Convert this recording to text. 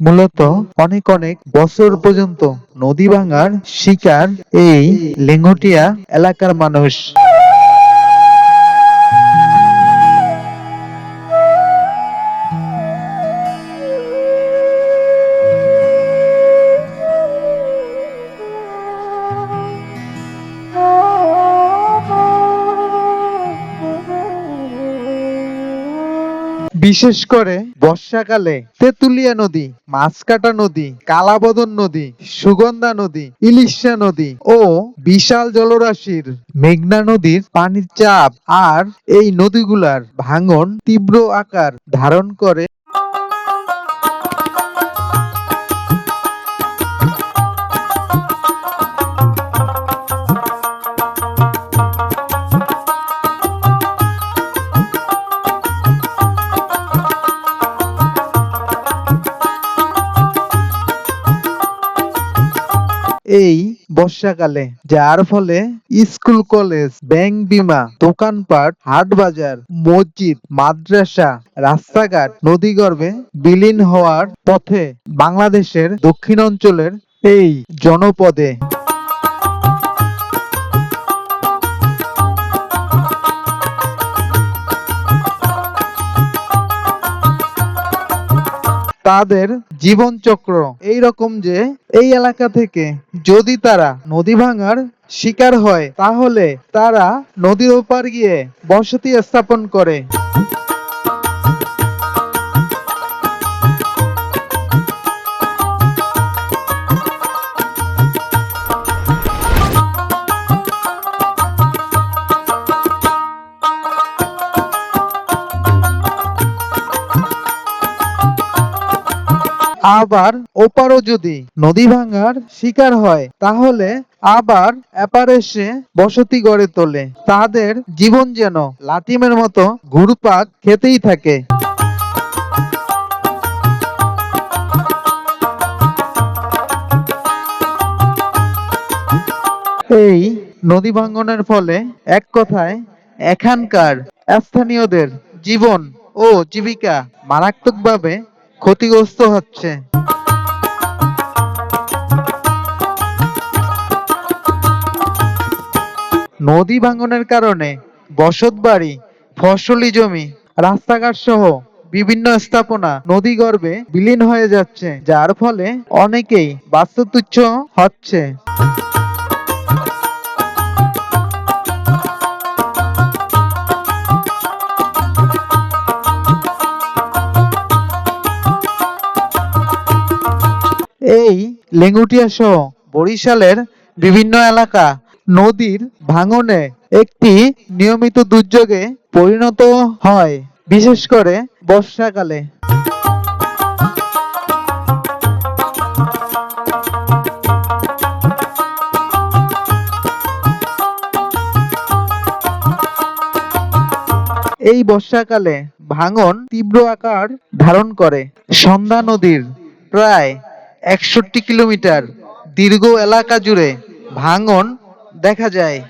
মূলত অনেক অনেক বছর পর্যন্ত নদী ভাঙার শিকার এই লেঙ্গুটিয়া এলাকার মানুষ। বিশেষ করে বর্ষাকালে তেঁতুলিয়া নদী, মাছকাটা নদী, কালাবদন নদী, সুগন্ধা নদী, ইলিশা নদী ও বিশাল জলরাশির মেঘনা নদীর পানির চাপ আর এই নদীগুলার ভাঙন তীব্র আকার ধারণ করে। এই বর্ষাকালে, যার ফলে স্কুল, কলেজ, ব্যাংক বিমা, দোকানপাট, হাট বাজার, মসজিদ, মাদ্রাসা, রাস্তাঘাট নদীগর্ভে বিলীন হওয়ার পথে বাংলাদেশের দক্ষিণ অঞ্চলের এই জনপদে তাদের জীবনচক্র এই রকম যে এই এলাকা থেকে যদি তারা নদী ভাঙার শিকার হয়, তাহলে তারা নদীর ওপার গিয়ে বসতি স্থাপন করে। আবার ওপারও যদি নদী ভাঙার শিকার হয়, তাহলে আবার এপার এসে বসতি গড়ে তোলে। তাদের জীবন যেন লাটিমের মতো ঘুরপাক খেতেই থাকে। এই নদী ভাঙ্গনের ফলে এক কথায় এখানকার স্থানীয়দের জীবন ও জীবিকা মারাত্মকভাবে ক্ষতিগ্রস্ত হচ্ছে। নদী ভাঙনের কারণে বসত বাড়ি, ফসলি জমি, রাস্তাঘাট সহ বিভিন্ন স্থাপনা নদী গর্ভে বিলীন হয়ে যাচ্ছে, যার ফলে অনেকেই বাস্তুতুচ্ছ হচ্ছে। এই লেঙ্গুটিয়া সহ বরিশালের বিভিন্ন এলাকা নদীর ভাঙনে একটি নিয়মিত দুর্যোগে পরিণত হয়, বিশেষ করে বর্ষাকালে। এই বর্ষাকালে ভাঙন তীব্র আকার ধারণ করে। সন্ধ্যা নদীর প্রায় একষট্টি কিলোমিটার দীর্ঘ এলাকা জুড়ে ভাঙন দেখা যায়।